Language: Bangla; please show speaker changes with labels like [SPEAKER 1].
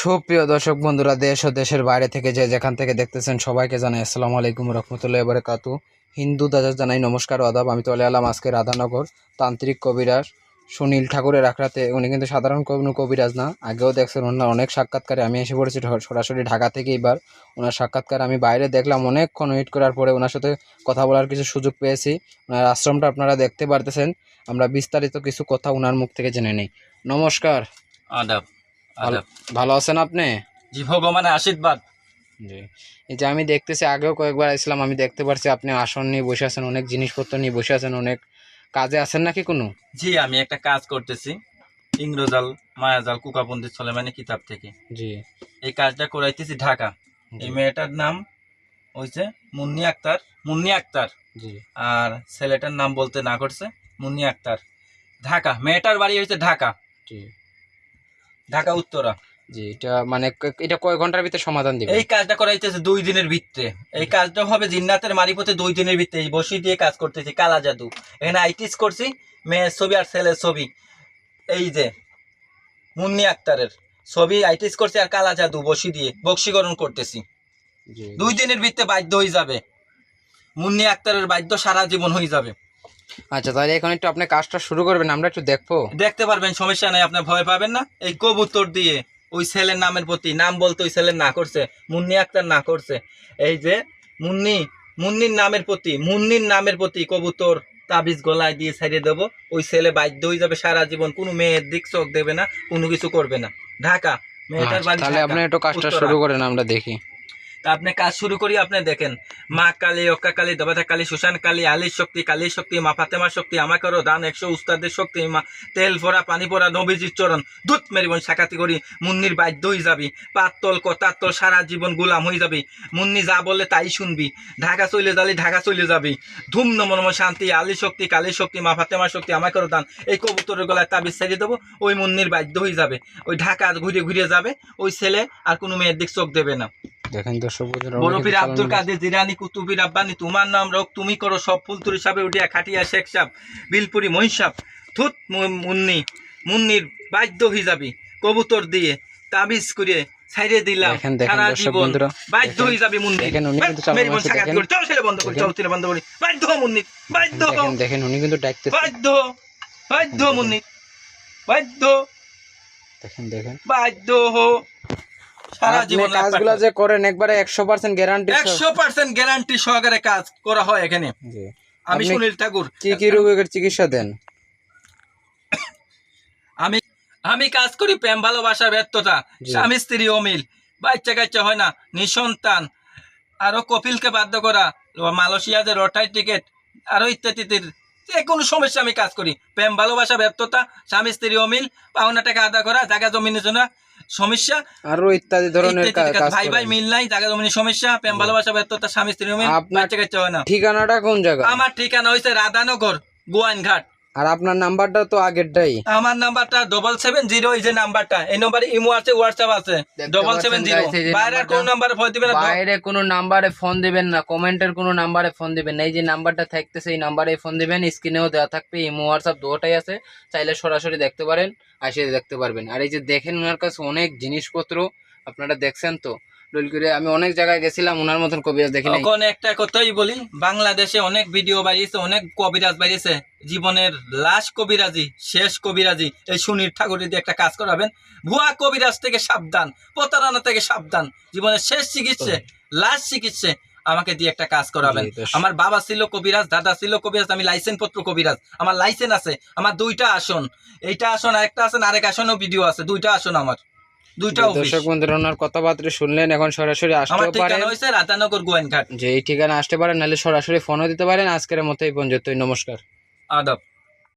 [SPEAKER 1] সুপ্রিয় দর্শক বন্ধুরা, দেশ ও দেশের বাইরে থেকে যে যেখান থেকে দেখতেছেন সবাইকে জানাই আসসালামু আলাইকুম রহমতুল্লাহ এবারে কাতু হিন্দু দাদা জানাই নমস্কার আদাব। আমি চলে আলাম, আজকে রাধানগর তান্ত্রিক কবিরাজ সুনীল ঠাকুরের আখড়াতে। উনি কিন্তু সাধারণ কোনো কবিরাজ না। আগেও দেখছেন ওনার অনেক সাক্ষাৎকারে আমি এসে পড়েছি সরাসরি ঢাকা থেকে এবার ওনার সাক্ষাৎকার আমি বাইরে দেখলাম, অনেকক্ষণ ওয়েট করার পরে ওনার সাথে কথা বলার কিছু সুযোগ পেয়েছি। ওনার আশ্রমটা আপনারা দেখতে পারতেছেন। আমরা বিস্তারিত কিছু কথা ওনার মুখ থেকে জেনে নিই। নমস্কার।
[SPEAKER 2] আদাব।
[SPEAKER 1] ভালো ভালো আছেন আপনি?
[SPEAKER 2] জি ভগবানের আশীর্বাদ।
[SPEAKER 1] জি। এই যে আমি দেখতেছি আগেও কয়েকবার আসলাম আমি দেখতে পারছি আপনি আসন নিয়ে বসে আছেন অনেক জিনিসপত্র নিয়ে বসে আছেন অনেক কাজে আছেন নাকি কোনো?
[SPEAKER 2] জি আমি একটা কাজ করতেছি ইংরেজাল মায়াজাল কুকাবন্দি সলেমানি কিতাব থেকে।
[SPEAKER 1] জি।
[SPEAKER 2] এই কাজটা করাইতেছি ঢাকা। এই মেয়েটার নাম হয়েছে মুন্নি আক্তার মুন্নি আক্তার।
[SPEAKER 1] জি।
[SPEAKER 2] আর ছেলেটার নাম বলতে না করছে মুন্নি আক্তার। ঢাকা মেয়েটার বাড়ি হয়েছে ঢাকা।
[SPEAKER 1] জি।
[SPEAKER 2] ঢাকা উত্তরা।
[SPEAKER 1] জি এটা মানে এটা কয় ঘণ্টার ভিতরে সমাধান দিবে?
[SPEAKER 2] এই কাজটা করাইতেছে দুই দিনের ভিতরে এই কাজটা হবে জিন্নাতের মারিপথে দুই দিনের ভিতরে এই বসি দিয়ে কাজ করতেছি কালা জাদু। এখানে আইটিস করছি মেয়ের ছবি আর ছেলের ছবি। এই যে মুন্নি আক্তারের ছবি আইটিস করছি আর কালা জাদু বসি দিয়ে বক্সীকরণ করতেছি। দুই দিনের ভিতরে বাধ্য হয়ে যাবে। মুন্নি আক্তারের বাধ্য সারা জীবন হয়ে যাবে।
[SPEAKER 1] আচ্ছা তাহলে এখন একটু আপনি কাজটা শুরু করবেন আমরা একটু দেখব।
[SPEAKER 2] দেখতে পারবেন সমস্যা নাই আপনার ভয় পাবেন না। এই কবুতর দিয়ে ওই ছেলের নামের প্রতি নাম বলতে ওই ছেলের না করছে মুন্নি আক্তার না করছে। এই যে মুন্নি মুন্নির নামের প্রতি মুন্নির নামের প্রতি কবুতর তাবিজ গলায় দিয়ে ছাড়িয়ে দেবো। ওই ছেলে বাধ্য হয়ে যাবে সারা জীবন কোনো মেয়ের দিক চোখ দেবে না কোনো কিছু করবে না। ঢাকা মেয়েটার
[SPEAKER 1] আচ্ছা,
[SPEAKER 2] বাড়ি
[SPEAKER 1] তাহলে আপনি একটু কাজটা শুরু করেন আমরা দেখি।
[SPEAKER 2] তা আপনি কাজ শুরু করি, আপনি দেখেন। মা কালী, অক্কা কালী, দেবতা কালী, সুশান কালী আলীর শক্তি কালীর শক্তি, মা ফাতেমার শক্তি, আমাকেরও দান, একশো উস্তাদের শক্তি, মা তেল ভরা, পানি ভরা, নবীজির চরণ, দুধ মেরিবন সাকাতি করি, মুন্নির বাধ্য হয়ে যাবি, পাতল কথাতল সারা জীবন গুলাম হয়ে যাবি, মুন্নি যা বললে তাই শুনবি, ঢাকা চলে যালি, ঢাকা চলে যাবি ধুম নমনম শান্তি আলী শক্তি কালীর শক্তি, মা ফাতেমার শক্তি, আমাকেরও দান, এই কবুতরের গলায় তাবিজ ছেড়ে দেবো, ওই মুন্নির বাধ্য হয়ে যাবে, ওই ঢাকা ঘুরে ঘুরে যাবে, ওই ছেলে আর কোনো মেয়ের দিক চোখ দেবে না।
[SPEAKER 1] দেখেন দর্শক
[SPEAKER 2] আব্দুল কাদের জিরানি কুতুবী রাব্বানি তোমার নাম রোগ তুমি করো সব ফুল তুরি সাবে উঠিয়া খাটিয়া শেখ সাপ বিলপুরি মহিষাপ থুত মুন্নি মুন্নির বাধ্য হয়ে যাবি কবুতর দিয়ে তাবিজ করে ছাইরে দিলাম
[SPEAKER 1] দেখেন, দেখেন
[SPEAKER 2] সারা জীবন। বাধ্য হয়ে যাবি মুন্নি। চল ছেলে বন্ধ করি। চল ছেলে বন্ধ করি বাধ্য মুন্নি বাধ্য
[SPEAKER 1] দেখেন দেখেন উনি কিন্তু ডাকতেছে।
[SPEAKER 2] বাধ্য বাধ্য মুন্নি বাধ্য
[SPEAKER 1] দেখেন দেখেন।
[SPEAKER 2] বাধ্য হো। সারা জীবন
[SPEAKER 1] কাজগুলো যে করেন একবারে একশো পার্সেন্ট গ্যারান্টি
[SPEAKER 2] একশো পার্সেন্ট গ্যারান্টি সহকারে কাজ করা হয় এখানে। আমি সুনীল ঠাকুর।
[SPEAKER 1] কি কি রোগের চিকিৎসা দেন?
[SPEAKER 2] আমি আমি কাজ করি প্রেম ভালোবাসা ব্যর্থতা। স্বামী স্ত্রী অমিল। বাচ্চা কাচ্চা হয় না নিঃসন্তান। আরও কপিলকে বাধ্য করা মালয়েশিয়া যে রটাই টিকেট আরও ইত্যাদি ইত্যাদি যে কোনো সমস্যা আমি কাজ করি। প্রেম ভালোবাসা ব্যর্থতা স্বামী স্ত্রী অমিল পাওনা টাকা আদা করা জায়গা জমিনের জন্য সমস্যা
[SPEAKER 1] আরও ইত্যাদি ধরনের
[SPEAKER 2] ভাই ভাই মিল নাই জমিনের সমস্যা প্রেম ভালোবাসা ব্যর্থতা স্বামী স্ত্রী বাচ্চা কাচ্চা হয় না।
[SPEAKER 1] ঠিকানাটা কোন জায়গা
[SPEAKER 2] আমার ঠিকানা হয়েছে রাধানগর গোয়াইনঘাট
[SPEAKER 1] আর আপনার নাম্বারটা তো আগেরটাই।
[SPEAKER 2] আমার নাম্বারটা ডবল সেভেন জিরো এই যে নাম্বারটা। এই নাম্বারে ইমো আছে হোয়াটসঅ্যাপ আছে। ডবল সেভেন জিরো বাইরে কোন নাম্বারে ফোন দিবেন না
[SPEAKER 1] বাইরে কোনো নাম্বারে ফোন দিবেন না কমেন্টের কোনো নাম্বারে ফোন দিবেন না। এই যে নাম্বারটা থাকতেছে এই নাম্বারে ফোন দিবেন। স্ক্রিনেও দেওয়া থাকবে ইমো হোয়াটসঅ্যাপ দুটোটাই আছে। চাইলে সরাসরি দেখতে পারেন আসে দেখতে পারবেন। আর এই যে দেখেন ওনার কাছে অনেক জিনিসপত্র আপনারা দেখছেন তো? ডোল করে আমি অনেক জায়গায় গেছিলাম ওনার মতন কবিরাজ দেখি
[SPEAKER 2] এখন একটা কথাই বলি বাংলাদেশে অনেক ভিডিও বাইরেছে অনেক কবিরাজ বাইরেছে জীবনের লাশ কবিরাজি শেষ কবিরাজি এই একটা কাজ করাবেন। ভুয়া কবিরাজ থেকে সাবধান প্রতারণা থেকে সাবধান জীবনের শেষ চিকিৎসা লাশ চিকিৎসা আমাকে দিয়ে একটা কাজ করাবেন। আমার বাবা ছিল কবিরাজ দাদা ছিল কবিরাজ আমি লাইসেন্স পত্র কবিরাজ। আমার লাইসেন্স আছে আমার দুইটা আসন। এইটা আসন আরেকটা আসন আরেক আসনও ভিডিও আছে দুইটা আসন আমার। দুইটা
[SPEAKER 1] দর্শক বন্ধুরা ওনার কথাবার্তা শুনলেন এখন সরাসরি
[SPEAKER 2] আসতে
[SPEAKER 1] আসতেও পারেন।
[SPEAKER 2] রাতানগর গোয়েনঘাট।
[SPEAKER 1] যে এই ঠিকানা আসতে পারেন নাহলে সরাসরি ফোনও দিতে পারেন। আজকের মতো এই পর্যন্তই নমস্কার।
[SPEAKER 2] আদব।